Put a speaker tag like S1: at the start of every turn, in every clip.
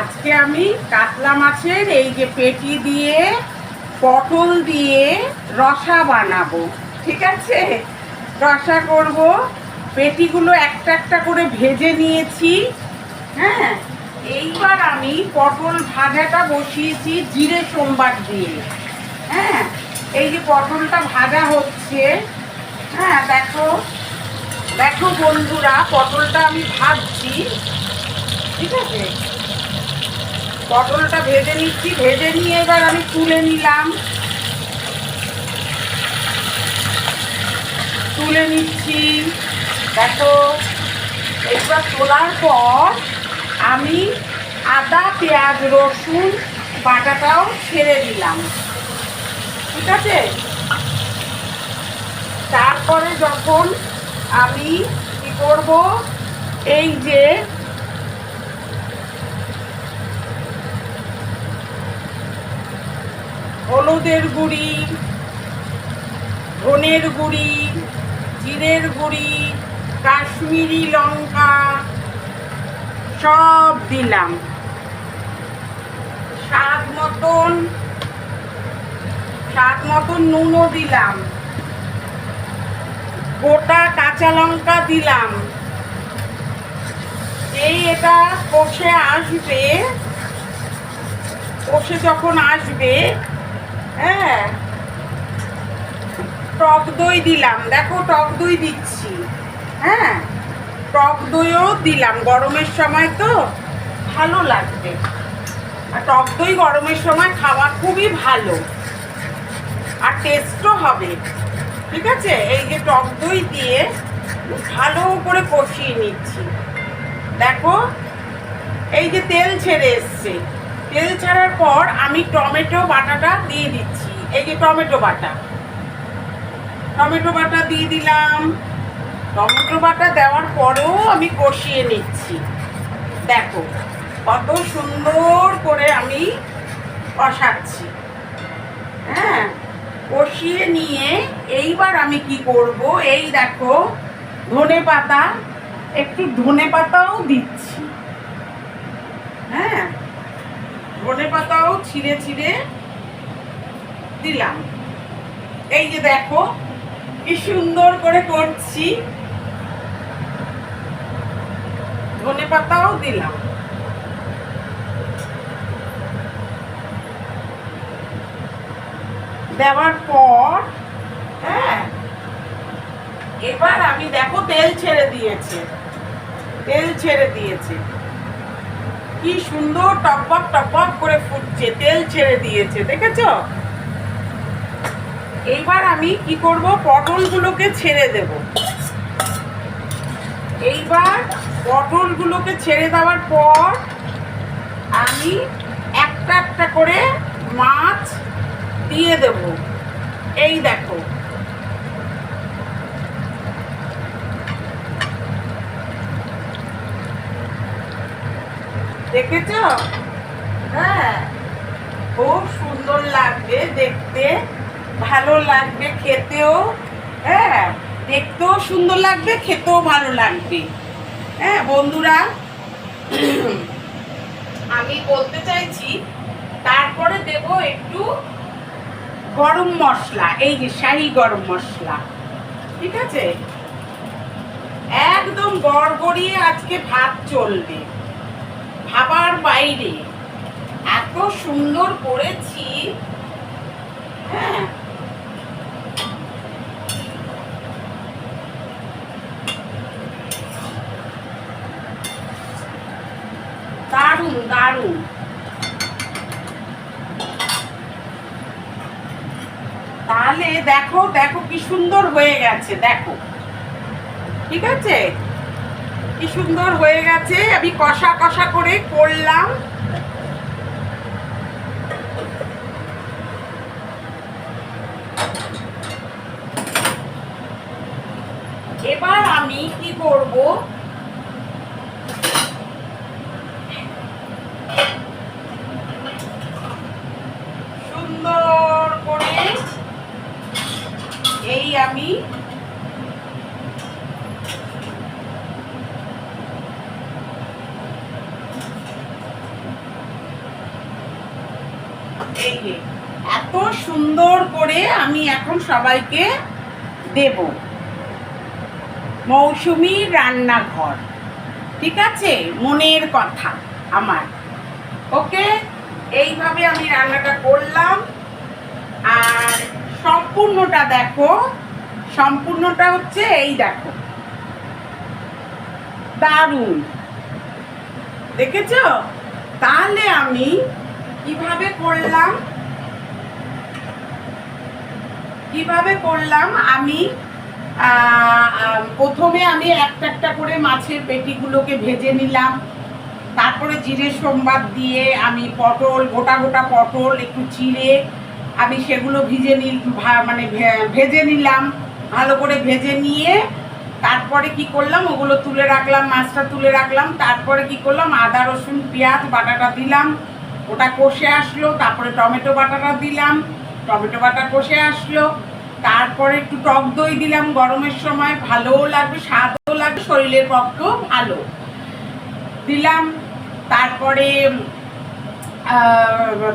S1: আজকে আমি কাতলা মাছের এই যে পেটি দিয়ে, পটল দিয়ে রসা বানাবো, ঠিক আছে? রসা করব, পেটিগুলো একটা একটা করে ভেজে নিয়েছি হ্যাঁ? এইবার আমি পটল ভাজাটা বসিয়েছি জিরে সোমবার দিয়ে হ্যাঁ? এই যে পটলটা ভাজা হচ্ছে হ্যাঁ দেখো দেখো বন্ধুরা, পটলটা আমি ভাজছি, ঠিক আছে? পটলটা ভেজে নিচ্ছি, ভেজে নিয়ে এবার আমি তুলে নিলাম। তুলে নিচ্ছি। দেখো, এবার তোলার পর আমি আদা, পেঁয়াজ, রসুন, বাটাটাও ছেড়ে দিলাম। ঠিক আছে? তারপরে যখন আমি কি করব, এই যে হলুদের গুঁড়ি, ধনের গুঁড়ি, জিরের গুঁড়ি, কাশ্মীরি লঙ্কা, সব দিলাম। স্বাদ মতন স্বাদ মতন নুনও দিলাম। গোটা কাঁচা লঙ্কা দিলাম। এই এটা কষে আসবে, কষে যখন আসবে হ্যাঁ। টক দই দিলাম। দেখো টক দই দিচ্ছি। হ্যাঁ টক দইও দিলাম। গরমের সময় তো ভালো লাগবে। আর টক দই গরমের সময় খাওয়া খুবই ভালো। আর টেস্টও হবে। ঠিক আছে? এই যে টক দই দিয়ে ভালো করে কষিয়ে নিচ্ছি। দেখো, এই যে তেল ছেড়ে এসছে। তেল ছাড়ার পর আমি টমেটো, বাটাটা দিয়ে দিচ্ছি। এই যে টমেটো বাটা। টমেটো বাটা দিয়ে দিলাম। টমেটো বাটা দেওয়ার পরেও আমি কষিয়ে নিচ্ছি। দেখো, কত সুন্দর করে আমি কষাচ্ছি। হ্যাঁ কষিয়ে নিয়ে এইবার আমি কি করব? এই দেখো ধনে পাতা একটু ধনে পাতাও দিচ্ছি হ্যাঁ ধনে পাতাও ছিঁড়ে ছিঁড়ে দিলাম। এই যে দেখো, কি সুন্দর করে করছি। ধনে পাতাও দিলাম। দেওয়ার পর হ্যাঁ এবার আমি দেখো তেল ছেড়ে দিয়েছে। তেল ছেড়ে দিয়েছে। কি সুন্দর টপক টপক করে ফুটছে, তেল ছেড়ে দিয়েছে, দেখেছ? এইবার আমি কি করব? পটলগুলোকে ছেড়ে দেব। এইবার পটলগুলোকে ছেড়ে দেওয়ার পর আমি একটা একটা করে মাছ দিয়ে দেব। এই দেখো দেখেছ? হ্যাঁ খুব সুন্দর লাগবে দেখতে, ভালো লাগবে খেতেও হ্যাঁ দেখতেও সুন্দর লাগবে, খেতেও ভালো লাগবে। হ্যাঁ বন্ধুরা, আমি বলতে চাইছি, তারপরে দেব একটু গরম মশলা, এই যে শাহি গরম মশলা, ঠিক আছে? একদম গড়গড়িয়ে আজকে ভাত চলবে। ভাবার বাইরে। এত সুন্দর করেছি। হ্যাঁ দারুণ দারুণ। তাহলে দেখো দেখো কি সুন্দর হয়ে গেছে, দেখো। ঠিক আছে? কি সুন্দর হয়ে গেছে। আমি কষা কষা করে করলাম। এবার আমি কি করব? সুন্দর করে এই আমি এই যে এত সুন্দর করে আমি এখন সবাইকে দেব। মৌসুমি রান্নাঘর, ঠিক আছে? মনের কথা আমার। ওকে? এইভাবে আমি রান্নাটা করলাম। আর সম্পূর্ণটা দেখো। সম্পূর্ণটা হচ্ছে এই দেখো। দারুণ। দেখেছ? তাহলে আমি কীভাবে করলাম? কীভাবে করলাম? আমি প্রথমে আমি একটা একটা করে মাছের পেটিগুলোকে ভেজে নিলাম। তারপরে জিরে সোমবার দিয়ে আমি পটল, গোটা গোটা পটল, একটু চিড়ে, আমি সেগুলো ভিজে নি ভা- মানে ভেজে নিলাম। ভালো করে ভেজে নিয়ে তারপরে কি করলাম? ওগুলো তুলে রাখলাম, মাছটা তুলে রাখলাম। তারপরে কি করলাম? আদা, রসুন, পেঁয়াজ, বাটাটা দিলাম। ওটা কষে আসলো, তারপরে টমেটো বাটাটা দিলাম। টমেটো বাটা কষে আসলো। তারপরে একটু টক দই দিলাম গরমের সময়। ভালোও লাগবে, স্বাদও লাগবে, শরীরের পক্ষেও ভালো। দিলাম, তারপরে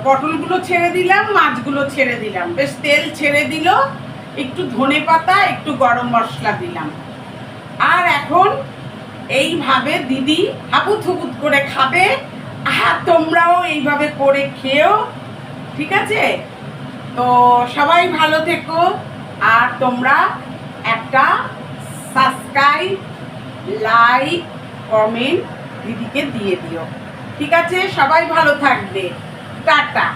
S1: পটলগুলো ছেড়ে দিলাম, মাছগুলো ছেড়ে দিলাম। বেশ তেল ছেড়ে দিল, একটু ধনে পাতা, একটু গরম মশলা দিলাম। আর এখন এইভাবে দিদি হাপুত হুপুত করে খাবে। আর তোমরাও এইভাবে করে খেও ঠিক আছে? তো সবাই ভালো থেকো, আর তোমরা একটা সাবস্ক্রাইব লাইক কমেন্ট দিদিকে দিয়ে দিও। ঠিক আছে? সবাই ভালো থাকবে। টাটা।